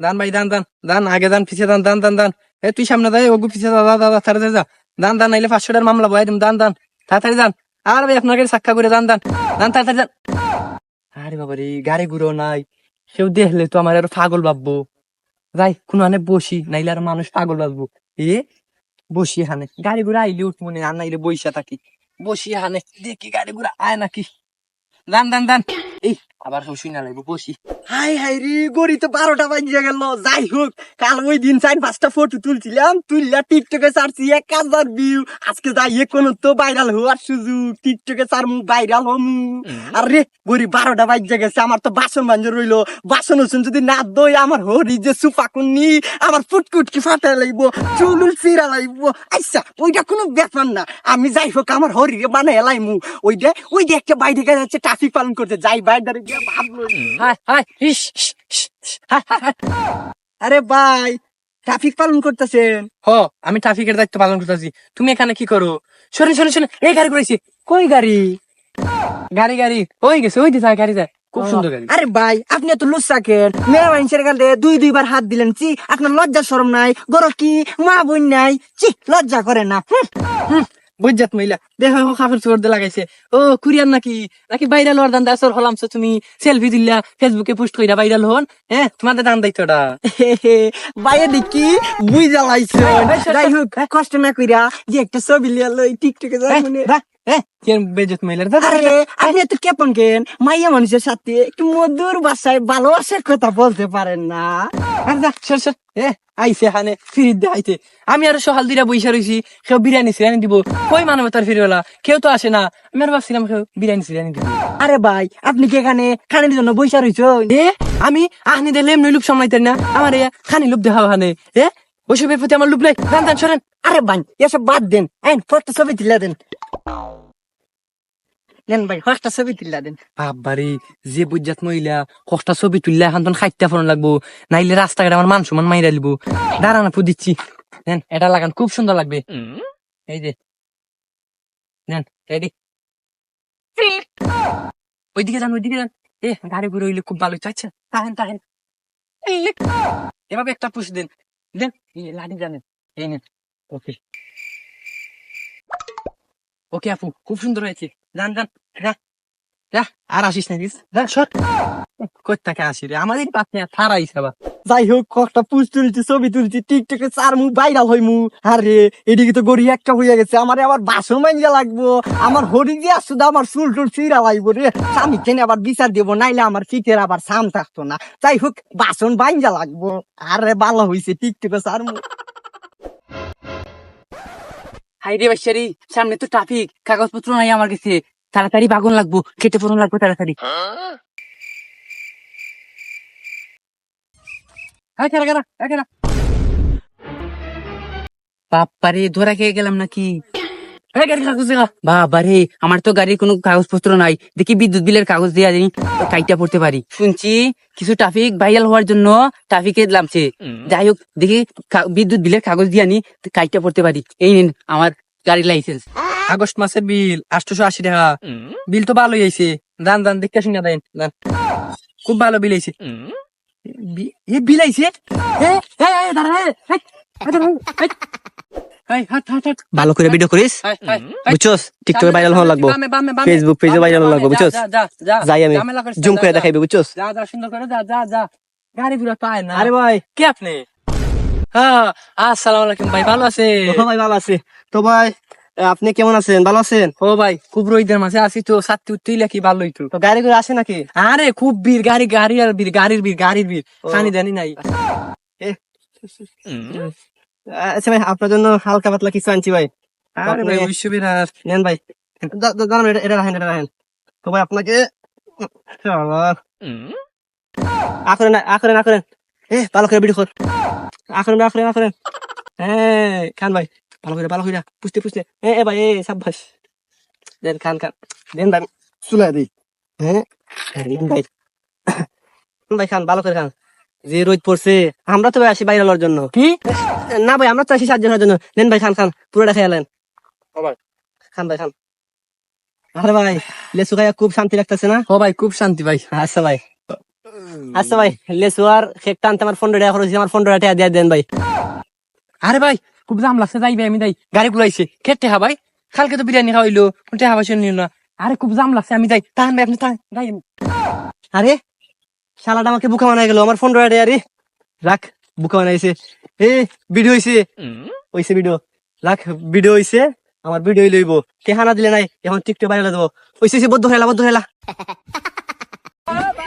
দান ভাই, দান দান দান, আগে দান পিছিয়ে দান দান দান দান। এ, তুই সামনে দাই ওগু পিছিয়ে দাদা দাদা, তাড়াতাড়ি যা। দান দান নাইলে পাঁচশোটার মামলা বয়াই দিম, দান দান, তাড়াতাড়ি দান আর ভাই আপনাকে সাক্ষা করে, দান দান দান, তাড়াতাড়ি দান আরে বাবা রে, গাড়ি ঘুরো নাই। কেউ দেখলে তো আমার আরও পাগল ভাববো। যাই, কোনো আনে বসি, নাইলে আর মানুষ পাগল ভাববো। এ, বসি হানে গাড়ি ঘুরা আইলে উঠ মনে আর নাইলে বইসা থাকি। বসি হানে দেখি গাড়ি ঘুরা আয় নাকি। দান দান দান। এই আবার সব শুনে লাগবো বসি। হাই হাই রে গড়ি তো বারোটা বাজিয়ে গেল। যাই হোক কাল ওই দিন চার পাঁচটা ফটো তুলছিলাম। তুললা টিকটকে ছাড়ছি এক হাজার ভিউ আজকে যাই তো ভাইরাল হওয়ার সুযোগ। টিকটকে ভাইরাল হম। আর রে গড়ি বারোটা বাজিয়ে গেছে আমার তো বাসন বাঞ্জ রইল। বাসন উসন যদি না দই আমার হরি যে সুপা কুন্নি আমার ফুটকুট কি ফাটা লাগবো চুলুল চিরা লাগবো। আচ্ছা ওইটা কোনো ব্যাপার না। আমি যাই হোক আমার হরি রে বানাই লাইমু। ওইটা ওই যে একটা বাইরে গেছে ট্রাফিক পালন করতে। যাই বাইরে গিয়ে ভাবলো। আরে ভাই ট্রাফিক পালন করতেছেন? হ আমি ট্রাফিকের দায়িত্ব পালন করতেছি। তুমি এখানে কি করো? শোনেন শোনেন শোনেন এই গাড়ি করেছি। কই গাড়ি? গাড়ি গাড়ি। ওই গেছে ওই গাড়ি যায় খুব সুন্দর গাড়ি। আরে ভাই আপনি এত লুচ্ছাকেন মেয়ে মানুষের গালে দুই দুইবার হাত দিলেন। চি আপনার লজ্জা শরম নাই গরো কি মা বোন নাই। চি লজ্জা করে না। হুঁ। বুঝজাত মহিলা। দেখো কাপড় চোপড় দিয়ে লাগাইছে। ও কুরিয়ার নাকি? নাকি ভাইরাল হওয়ার দান দাসর হলাম তুমি সেলফি দিলা ফেসবুকে পোস্ট কইরা ভাইরাল হন। হ্যাঁ তোমাদের দান দায়িত্বটা হে হে, বাইরে দেখি বুই লাইছো। যাই হোক কষ্ট না কইরা যে একটা ছবি লিয়া লই টিকটকে যাই মনে কেন বেজত মহিলার আরে আপনি এত কেপন কেন? মাইয়া মানুষের সাথে একটু মধুর ভাষায় ভালোবাসার কথা বলতে পারেন না। আরে সর সর। এ আইছে হানে ফিরি দে আমি আর সহাল দিরা বইসা রইছি কেউ বিরিয়ানি সিরিয়ানি দিব। কই মানবে তার ফিরিওয়ালা কেউ তো আসে না। আমি আর ভাবছিলাম কেউ বিরিয়ানি সিরিয়ানি দিব। আরে ভাই আপনি কি এখানে খানের জন্য বৈশা রইছেন এ আমি আহনি দিলে এমনি লুপ সামলাইতেন না। আমার এ খানি লুপ দেখা হানে। এ ওইসবের প্রতি আমার লুপ নাই। দান সরেন। আরে ভাই এসব বাদ দেন। আইন ফটো ছবি তুলে দেন। নেন ভাই ফার্স্টটা ছবি তুলে দেন। বাবারে যে বুঝাত মহিলা কষ্টা ছবি তুললে এখন তখন খাইতে ফোন লাগবো নাইলে রাস্তাঘাটে আমার মান সমান মাইরা লিবো দাঁড়ানা পু দিচ্ছি নেন এটা লাগান খুব সুন্দর লাগবে। এই যে। নেন রেডি ওইদিকে যান ওইদিকে যান। এ গাড়ি ঘুরে হইলে খুব ভালো। আচ্ছা। তাহেন তাহেন। এভাবে একটা পুষ দেন। দেন লাঠি জানেন এই নেন। ওকে। ওকে আপু খুব সুন্দর হয়েছে। যান যান যা এদিকে তো গড়ি একটা হইয়া গেছে। আমার আবার বাসন মাইজা লাগবো। আমার হরি দিয়ে আসুদা আমার চুল টুল চিরা লাগবো রে। স্বামী কেনে আবার বিচার দেবো, নাইলে আমার শীতের আবার সাম থাকতো না। যাই হোক বাসন বাইঞ্জা লাগবো। আরে, ভালো হইছে টিকটকে চার মু হাই বাইশারি সামনে তো ট্রাফিক কাগজপত্র নাই আমার কাছে। তাড়াতাড়ি বাগুন লাগবো, খেতে পড়ুন লাগবো তাড়াতাড়ি। হ্যাঁ হ্যাঁ বাপারে ধরা খেয়ে গেলাম নাকি? দেখা। বাবারে আমার তো গাড়ির কোনো কাগজপত্র নাই। দেখি বিদ্যুৎ বিলের কাগজ দিয়ে দিই কাইটা পড়তে পারি। শুনছি কিছু ট্রাফিক ভাইরাল হওয়ার জন্য ট্রাফিকে নামছে। যাই হোক দেখি বিদ্যুৎ বিলের কাগজ দিয়ে আনি কাইটা পড়তে পারি। এই নিন আমার গাড়ির লাইসেন্স আগস্ট মাসের বিল আটশোশো আশি টাকা। বিল তো ভালোই আইছে দান দান দেখতে শুনে দেন দান খুব ভালো বিল আইছে এ বিল আইছে? দাঁড়া, ভালো করে ভিডিও করিস? বুঝছস? টিকটকে ভাইরাল হওয়া লাগবো। ফেসবুক পেজে ভাইরাল বামে, লাগবো বুঝছস? যা, যা, যা, যাই আমি। জুম করে দেখাইবে বুঝছস? যা যা সুন্দর করে যা যা যা। গাড়ি ঘুরে পায় না। আরে ভাই। কে আপনি? হ্যাঁ আসসালামু আলাইকুম ভাই ভালো আছে ও ভাই ভালো আছে। তো ভাই আপনি কেমন আছেন? ভালো আছেন? ও ভাই খুব রোহিতের মাঝে আসি তো সাথে উঠতেই কি ভালো তো। গাড়ি করে আসে নাকি? আরে খুব বীর গাড়ি গাড়ি আর বীর গাড়ির বীর গাড়ির বীর জানি নাই। আচ্ছা ভাই আপনার জন্য হালকা পাতলা কিছু আনছি ভাই। আরে ভাই নেন ভাই। দাঁড়ান এটা এটা রাখেন এটা রাখেন। তো ভাই আপনাকে আখরেন আখরেন আখরেন। এ ভালো করে ভিডিও কর। আখরেন আখরেন আখরেন। হ্যাঁ খান ভাই ভালো করে ভালো করে। পুষতে পুষতে। এ এ ভাই এ সাব্বাস। দেন খান খান। দেন ভাই চুলা দিই। হ্যাঁ? হ্যাঁ, ভাই। ভাই খান ভালো করে খান। যে রোদ পড়ছে আমরা তো ভাই আসি বাইরে লওয়ার জন্য। কি? না ভাই আমরা তো আসি সাহায্য করার জন্য। নেন ভাই খান খান পুরোটা নেন। খান ভাই খান। আরে ভাই লেসু খাইয়া খুব শান্তি লাগতেছে না? ও ভাই খুব শান্তি ভাই। আচ্ছা ভাই। আচ্ছা ভাই লেসু আর আমার পনেরো টাকা খরচ আমার পনেরো টাকা দিয়ে দেন ভাই। আরে ভাই খুব জাম লাগছে যাইবে আমি যাই। গাড়ি ঘুরাইছে। খেতে হা ভাই? কালকে তো বিরিয়ানি খাওয়াইলো টেহা পয়সা নিও না। আরে খুব জাম লাগছে আমি যাই। তাহান ভাই আপনি তাহান আরে শালাটা আমাকে বুকা বানাই গেল আমার ফোন টাকা আরে। রাখ বুকা বানাইছে। এ ভিডিও হইছে। হইছে ভিডিও রাখ ভিডিও হইছে আমার ভিডিও লইব। কে হানা দিলে নাই এখন টিকটক বাইরে দেবো হইছে, বদ্ধ হেলা বদ্ধ হেলা